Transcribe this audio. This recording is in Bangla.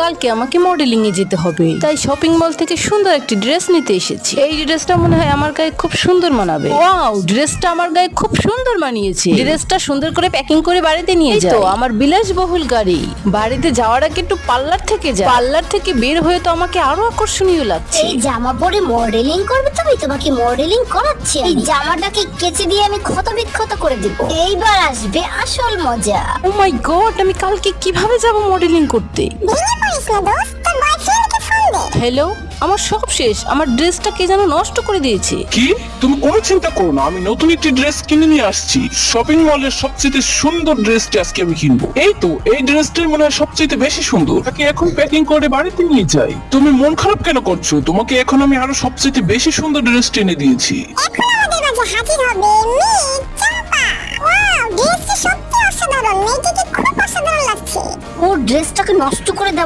কালকে আমাকে মডেলিং এ যেতে হবে। তাই শপিং মল থেকে সুন্দর একটি ড্রেস নিতে এসেছি। এই ড্রেসটা মনে হয় আমার গায়ে খুব সুন্দর মানাবে। ওয়াও ড্রেসটা আমার গায়ে খুব সুন্দর মানিয়েছে। ড্রেসটা সুন্দর করে প্যাকিং করে বাড়িতে নিয়ে যাই তো আমার বিলাসবহুল গাড়ি। বাড়িতে যাওয়ার আগে একটু পার্লার থেকে যা পার্লার থেকে বের হয়ে তো আমাকে আরও আকর্ষণীয় লাগছে। এই জামা পরে মডেলিং করবে তুমি? তোমাকে মডেলিং করাচ্ছি এই জামাটাকে কেচে দিয়ে আমি ক্ষত বিক্ষত করে দিব। এইবার আসবে আসল মজা। ও মাই গড আমি কালকে কীভাবে যাব মডেলিং করতে? পড়িস না দোস্ত তোর বয়ফ্রেন্ডকে ফোন দে হ্যালো আমার সব শেষ। আমার ড্রেসটা কে যেন নষ্ট করে দিয়েছে। কি? তুমি কোনো চিন্তা করো না আমি নতুন একটি ড্রেস কিনে নিয়ে আসছি। শপিং মলের সবচেয়ে সুন্দর ড্রেসটি আজকে আমি কিনবো। এই তো এই ড্রেসটাই মনে হয় সবচেয়ে বেশি সুন্দর। তাকে এখন প্যাকিং করে বাড়িতে নিয়ে যাই। তুমি মন খারাপ কেন করছ? তোমাকে এখন আমি আরও সবচেয়ে বেশি সুন্দর ড্রেস এনে দিয়েছি। এখন আমাদের মাঝে হাজির হবে মেয়ে চাপা। ওয়াও ড্রেসটি সত্যি অসাধারণ। মেয়েটিকে খুব অসাধারণ লাগছে। ওর ড্রেসটাকে নষ্ট করে দেওয়া